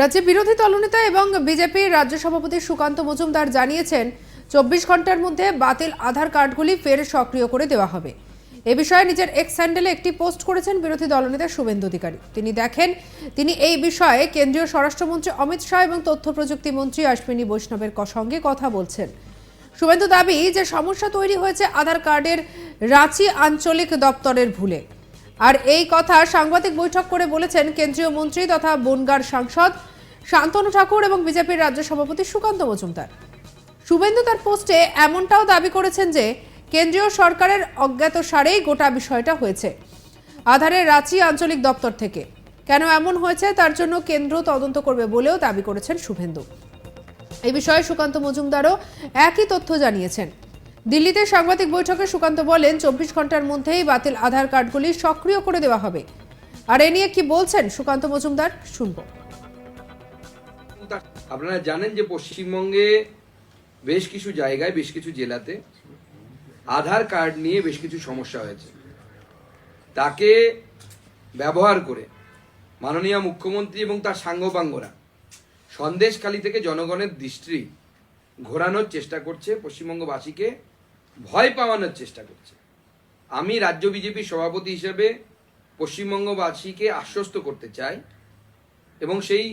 রাজ্যে বিরোধী দলনেতা এবং বিজেপির রাজ্য সভাপতি সুকান্ত মজুমদার জানিয়েছেন, চব্বিশ ঘণ্টার মধ্যে বাতিল আধার কার্ডগুলি ফের সক্রিয় করে দেওয়া হবে। এ বিষয়ে নিজের এক্স স্যান্ডেলে একটি পোস্ট করেছেন বিরোধী দলনেতা শুভেন্দু অধিকারী। তিনি দেখেন, তিনি এই বিষয়ে কেন্দ্রীয় স্বরাষ্ট্রমন্ত্রী অমিত শাহ এবং তথ্য প্রযুক্তি মন্ত্রী অশ্বিনী বৈষ্ণবের সঙ্গে কথা বলছেন। শুভেন্দু দাবি যে সমস্যা তৈরি হয়েছে আধার কার্ডের রাঁচি আঞ্চলিক দপ্তরের ভুলে। আর এই কথা সাংবাদিক বৈঠক করে বলেছেন কেন্দ্রীয় মন্ত্রী তথা বনগার সাংসদ শান্তনু ঠাকুর এবং বিজেপির রাজ্য সভাপতি সুকান্ত মজুমদার। শুভেন্দু তার পোস্টে এমনটাও দাবি করেছেন যে কেন্দ্রীয় সরকারের অজ্ঞাত সারেই গোটা বিষয়টা হয়েছে। আধারের রাঁচি আঞ্চলিক দপ্তর থেকে। কেন এমন হয়েছে তার জন্য কেন্দ্র তদন্ত করবে বলেও দাবি করেছেন শুভেন্দু। এই বিষয়ে সুকান্ত মজুমদারও একই তথ্য জানিয়েছেন। দিল্লিতে সাংবাদিক বৈঠকে সুকান্ত বলেন, চব্বিশ ঘণ্টার মধ্যেই বাতিল আধার কার্ডগুলি সক্রিয় করে দেওয়া হবে। আর এ নিয়ে কি বলছেন সুকান্ত মজুমদার, শুনব। আপনারা জানেন যে পশ্চিমবঙ্গে বেশ কিছু জায়গায়, বেশ কিছু জেলাতে আধার কার্ড নিয়ে বেশ কিছু সমস্যা হয়েছে। তাকে ব্যবহার করে মাননীয় মুখ্যমন্ত্রী এবং তার সাঙ্গপাঙ্গরা সন্দেশখালী থেকে জনগণের দৃষ্টি ঘোরানোর চেষ্টা করছে পশ্চিমবঙ্গবাসীকে। ভয় পাওয়ানোর চেষ্টা করছে। আমি রাজ্য বিজেপির সভাপতি হিসেবে পশ্চিমবঙ্গবাসীকে আশ্বস্ত করতে চাই এবং সেই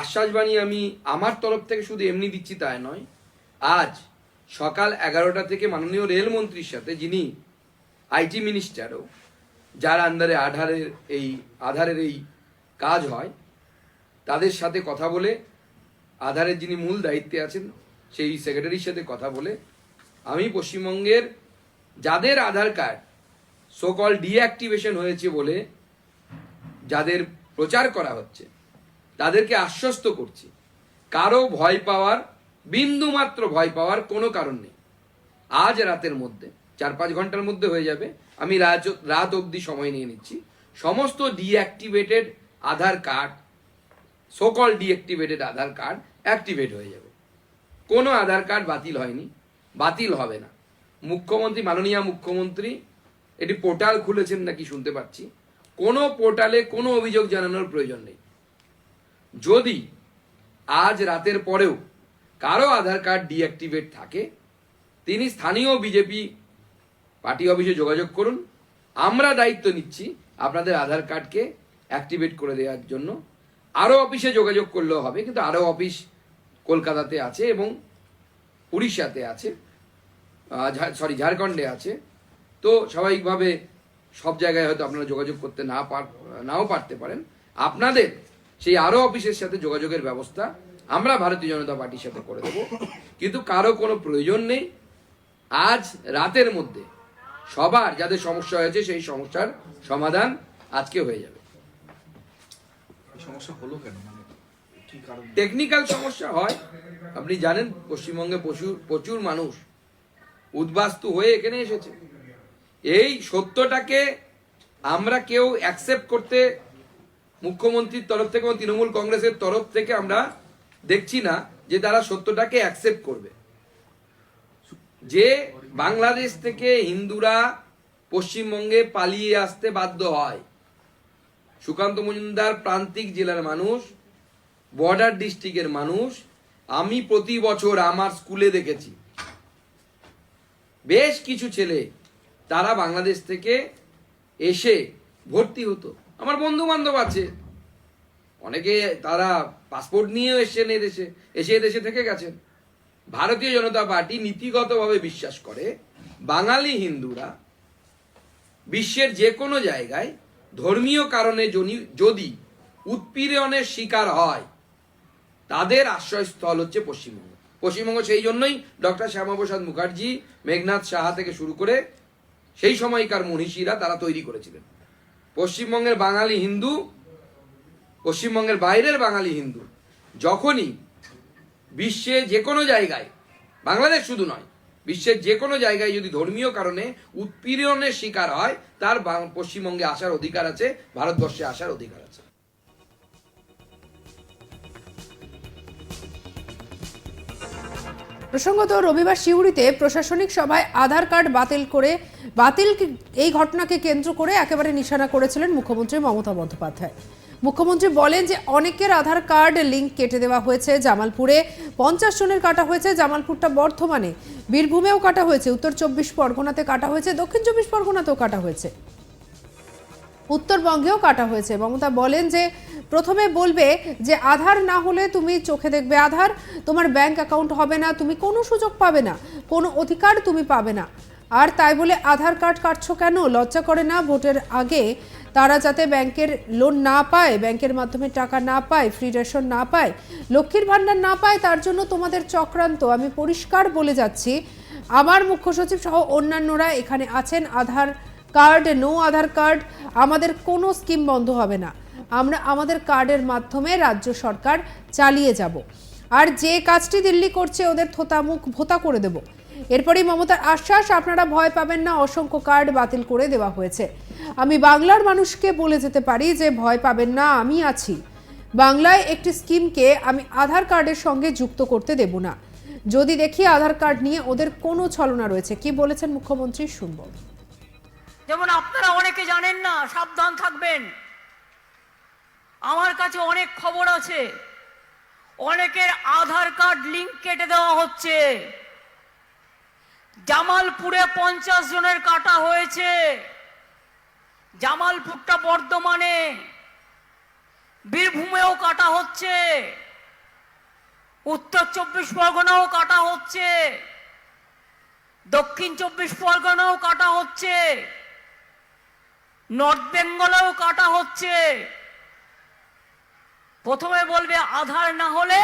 আশ্বাসবাণী আমি আমার তরফ থেকে শুধু এমনি দিচ্ছি তাই নয়, আজ সকাল এগারোটা থেকে মাননীয় রেলমন্ত্রীর সাথে যিনি আইটি মিনিস্টারও, যার আন্ডারে আধারের এই আধারের এই কাজ হয়, তাদের সাথে কথা বলে, আধারের যিনি মূল দায়িত্বে আছেন, সেই সেক্রেটারির সাথে কথা বলে আমি পশ্চিমবঙ্গের যাদের আধার কার্ড সোকল ডিঅ্যাক্টিভেশন হয়েছে বলে যাদের প্রচার করা হচ্ছে, তাদেরকে আশ্বস্ত করছি। কারও ভয় পাওয়ার বিন্দু মাত্র ভয় পাওয়ার কোনো কারণ নেই। আজ রাতের মধ্যে চার পাঁচ ঘণ্টার মধ্যে হয়ে যাবে, আমি রাত রাত অবধি সময় নিয়ে নিচ্ছি। সমস্ত ডিঅ্যাক্টিভেটেড আধার কার্ড সোকল ডিঅ্যাক্টিভেটেড আধার কার্ড অ্যাক্টিভেট হয়ে যাবে। কোনো আধার কার্ড বাতিল হয়নি। বাতিল হবে না। মুখ্যমন্ত্রী, মাননীয় মুখ্যমন্ত্রী, এটি পোর্টাল খুলেছেন নাকি শুনতে পাচ্ছি। কোনো পোর্টালে কোনো অভিযোগ জানানোর প্রয়োজন নেই। যদি আজ রাতের পরেও কারও আধার কার্ড ডিঅ্যাক্টিভেট থাকে, তিনি স্থানীয় বিজেপি পার্টি অফিসে যোগাযোগ করুন। আমরা দায়িত্ব নিচ্ছি আপনাদের আধার কার্ডকে অ্যাক্টিভেট করে দেওয়ার জন্য। আরও অফিসে যোগাযোগ করলেও হবে, কিন্তু আরও অফিস কলকাতাতে আছে এবং উড়িষ্যাতে আছে সরি ঝাড়খণ্ডে আছে। তো স্বাভাবিকভাবে সব জায়গায় হয়তো আপনারা যোগাযোগ করতে না পার, নাও পারতে পারেন। আপনাদের সেই আরও অফিসের সাথে যোগাযোগের ব্যবস্থা আমরা ভারতীয় জনতা পার্টির সাথে করে দেব। কিন্তু কারও কোনো প্রয়োজন নেই। আজ রাতের মধ্যে সবার যাদের সমস্যা হয়েছে সেই সমস্যার সমাধান আজকে হয়ে যাবে। সমস্যা হলো কেন? মানে টেকনিক্যাল সমস্যা হয়। আপনি জানেন, পশ্চিমবঙ্গে প্রচুর প্রচুর মানুষ উদ্বাস্তু হয়ে এখানে এসেছে। এই সত্যটাকে আমরা কেউ অ্যাকসেপ্ট করতে মুখ্যমন্ত্রীর তরফ থেকে এবং তৃণমূল কংগ্রেসের তরফ থেকে আমরা দেখছি না যে তারা সত্যটাকে অ্যাকসেপ্ট করবে। যে বাংলাদেশ থেকে হিন্দুরা পশ্চিমবঙ্গে পালিয়ে আসতে বাধ্য হয়। সুকান্ত মজুমদার প্রান্তিক জেলার মানুষ বর্ডার ডিস্ট্রিক্টের মানুষ আমি প্রতি বছর আমার স্কুলে দেখেছি। বেশ কিছু ছেলে তারা বাংলাদেশ থেকে এসে ভর্তি হতো। আমার বন্ধু বান্ধব আছে। অনেকে তারা পাসপোর্ট নিয়েও এসেছেন এদেশে, এসে এদেশে থেকে গেছেন। ভারতীয় জনতা পার্টি নীতিগতভাবে বিশ্বাস করে, বাঙালি হিন্দুরা বিশ্বের যে কোনো জায়গায় ধর্মীয় কারণে যদি উৎপীড়নের শিকার হয় তাদের আশ্রয়স্থল হচ্ছে পশ্চিমবঙ্গ। পশ্চিমবঙ্গ সেই জন্যই ডক্টর শ্যামাপ্রসাদ মুখার্জি, মেঘনাথ সাহা থেকে শুরু করে সেই সময়কার মনীষীরা তারা তৈরি করেছিলেন। পশ্চিমবঙ্গের বাঙালি হিন্দু, পশ্চিমবঙ্গের বাইরের বাঙালি হিন্দু, যখনই বিশ্বে যে কোনো জায়গায়, বাংলাদেশ শুধু নয়, বিশ্বের যে কোনো জায়গায় যদি ধর্মীয় কারণে উৎপীড়নের শিকার হয়, তার পশ্চিমবঙ্গে আসার অধিকার আছে, ভারতবর্ষে আসার অধিকার আছে। প্রসঙ্গত, রবিবার শিউরিতে প্রশাসনিক সভায় আধার কার্ড বাতিল করে, বাতিল এই ঘটনাকে কেন্দ্র করে একেবারে নিশানা করেছিলেন মুখ্যমন্ত্রী মমতা বন্দ্যোপাধ্যায়। মুখ্যমন্ত্রী বলেন যে, অনেকের আধার কার্ড লিঙ্ক কেটে দেওয়া হয়েছে জামালপুরে, পঞ্চাশ জনের কাটা হয়েছে জামালপুরটা বর্ধমানে, বীরভূমেও কাটা হয়েছে, উত্তর চব্বিশ পরগনাতে কাটা হয়েছে, দক্ষিণ চব্বিশ পরগনাতেও কাটা হয়েছে। উত্তরবঙ্গেও কাটা হয়েছে। মমতা বলেন যে, প্রথমে বলবে যে, আধার না হলে তুমি চোখে দেখবে আধার, তোমার ব্যাংক অ্যাকাউন্ট হবে না, তুমি কোনো সুযোগ পাবে না, কোনো অধিকার তুমি পাবে না। আর তাই বলে, আধার কার্ড কাটছো কেন? লজ্জা করে না ভোটের আগে? তারা যাতে ব্যাংকের লোন না পায়, ব্যাংকের মাধ্যমে টাকা না পায় ফ্রি রেশন না পায়, লক্ষ্মীর ভাণ্ডার না পায়, তার জন্য তোমাদের চক্রান্ত। আমি পরিষ্কার বলে যাচ্ছি। আমার মুখ্য সচিব সহ অন্যান্যরা এখানে আছেন, Aadhaar card, no Aadhaar card, আমাদের কোনো স্কিম বন্ধ হবে না। আমরা আমাদের কার্ডের মাধ্যমে রাজ্য সরকার চালিয়ে যাব। আর যে কাজটি দিল্লি করছে, ওদের থোতা মুখ ভোতা করে দেব। এরপরই মমতার আশ্বাস, আপনারা ভয় পাবেন না, অসংখ্য কার্ড বাতিল করে দেওয়া হয়েছে। আমি বাংলার মানুষকে বলে যেতে পারি যে, ভয় পাবেন না, আমি আছি। বাংলায় একটি স্কিমকে আমি আধার কার্ডের সঙ্গে যুক্ত করতে দেব না। যদি দেখি আধার কার্ড নিয়ে ওদের কোনো ছলনা রয়েছে, কি বলেছেন মুখ্যমন্ত্রী, শুনব। যেমন আপনারা অনেকে জানেন না, সাবধান থাকবেন। আমার কাছে অনেক খবর আছে। অনেকের আধার কার্ড লিঙ্ক কেটে দেওয়া হচ্ছে। জামালপুরে পঞ্চাশ জনের কাটা হয়েছে। জামালপুরটা বর্ধমানে। বীরভূমেও কাটা হচ্ছে। উত্তর চব্বিশ পরগনাও কাটা হচ্ছে। দক্ষিণ চব্বিশ পরগনাও কাটা হচ্ছে। নর্থ বেঙ্গলেও কাটা হচ্ছে। প্রথমে বলবে আধার না হলে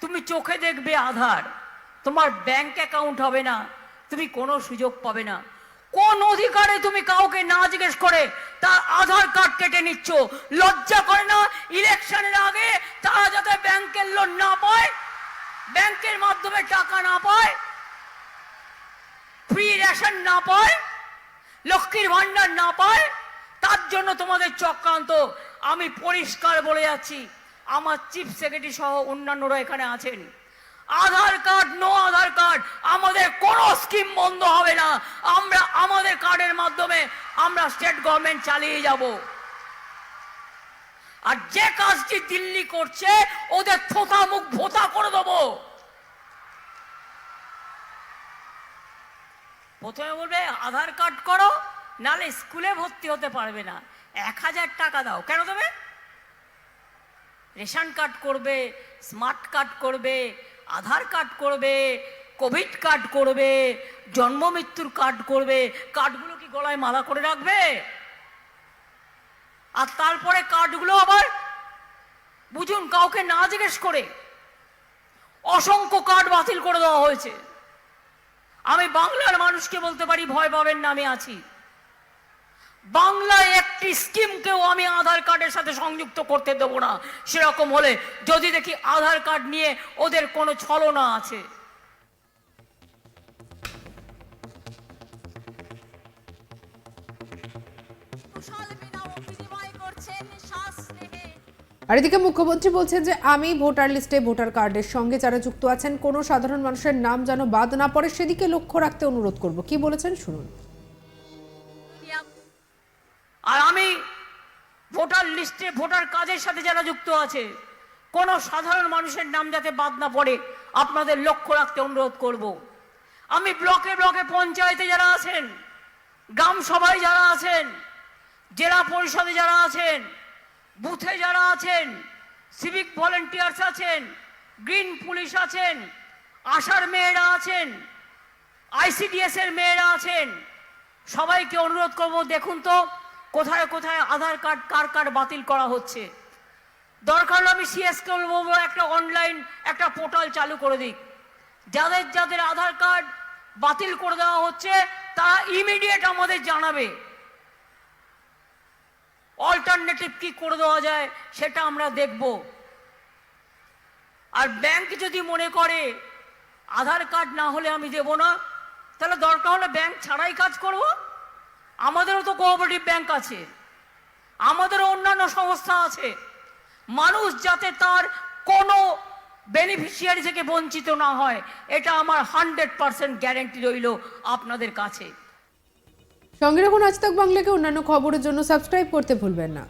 তুমি চোখে দেখবে আধার। তোমার ব্যাংক অ্যাকাউন্ট হবে না, তুমি কোনো সুযোগ পাবে না। কোন অধিকারে তুমি কাউকে না জিজ্ঞেস করে তার আধার কার্ড কেটে নিচ্ছ? লজ্জা করে না? ইলেকশনের আগে তারা যাতে ব্যাংকের লোন না পায়, ব্যাংকের মাধ্যমে টাকা না পায় ফ্রি রেশন না পায়, লক্ষ্মীর ভান্ডার না পায় জন্য তোমাদের চক্রান্ত। আমি পরিষ্কার বলে যাচ্ছি, আমার চিফ সেক্রেটারি সহ অন্যান্যরা এখানে আছেন। Aadhaar card, no Aadhaar card, আমাদের কোনো স্কিম বন্ধ হবে না। আমরা আমাদের কার্ডের মাধ্যমে আমরা স্টেট গভর্নমেন্ট চালিয়ে যাব। আর যে কাজটি দিল্লি করছে, ওদের থোতা মুখ ভোতা করে দেবো। প্রথমে বলবে, আধার কার্ড করো নালে স্কুলে ভর্তি হতে পারবে না। এক হাজার টাকা দাও। কেন দেবে? রেশন কার্ড করবে, স্মার্ট কার্ড করবে, আধার কার্ড করবে, কোভিড কার্ড করবে, জন্ম মৃত্যুর কার্ড করবে, কার্ডগুলো কি গলায় মালা করে রাখবে? আর তারপরে কার্ডগুলো আবার বুঝুন, কাউকে না জিজ্ঞেস করে অসংখ্য কার্ড বাতিল করে দেওয়া হয়েছে। আমি বাংলার মানুষকে বলতে পারি, ভয় পাবেন না, আমি আছি। বাংলায় একটি স্কিমকেও আমি আধার কার্ডের সাথে সংযুক্ত করতে দেবো না। সেরকম হলে যদি দেখি আধার কার্ড নিয়ে ওদের কোনো ছলনা আছে। আর এদিকে মুখ্যমন্ত্রী বলছেন যে আমি ভোটার লিস্টে ভোটার কার্ডের সঙ্গে যারা যুক্ত আছেন কোনো সাধারণ মানুষের নাম যেন বাদ না পড়ে সেদিকে লক্ষ্য রাখতে অনুরোধ করব। কি বলেছেন শুনুন। ভোটার কাজের সাথে যারা যুক্ত আছে, কোনো সাধারণ মানুষের নাম যাতে বাদ না পড়ে, আপনাদের লক্ষ্য রাখতে অনুরোধ করব। আমি ব্লকে ব্লকে পঞ্চায়েতে যারা আছেন, গ্রাম সভায় যারা আছেন, জেলা পরিষদে যারা আছেন, বুথে যারা আছেন সিভিক ভলেন্টিয়ার্স আছেন গ্রিন পুলিশ আছেন, আশার মেয়েরা আছেন আইসিডিএস এর মেয়েরা আছেন, সবাইকে অনুরোধ করব, দেখুন তো কোথায় কোথায় আধার কার্ড, কার কার বাতিল করা হচ্ছে? দরকার হলে আমি সিএসকে বলব একটা অনলাইন একটা পোর্টাল চালু করে দিক যাদের যাদের আধার কার্ড বাতিল করে দেওয়া হচ্ছে, তারা ইমিডিয়েট আমাদের জানাবে। অল্টারনেটিভ কি করে দেওয়া যায়, সেটা আমরা দেখব। আর ব্যাংক যদি মনে করে, আধার কার্ড না হলে আমি দেব না, তাহলে দরকার হলে ব্যাংক ছাড়াই কাজ করব। আমাদেরও তো কোঅপারেটিভ ব্যাংক আছে, আমাদেরও অন্যান্য সংস্থা আছে। মানুষ যাতে তার কোনো বেনিফিশিয়ারি থেকে বঞ্চিত না হয়, এটা আমার হান্ড্রেড পার্সেন্ট গ্যারেন্টি রইল আপনাদের কাছে। সঙ্গে রাখুন আজ তক বাংলাকে অন্যান্য খবরের জন্য। সাবস্ক্রাইব করতে ভুলবেন না।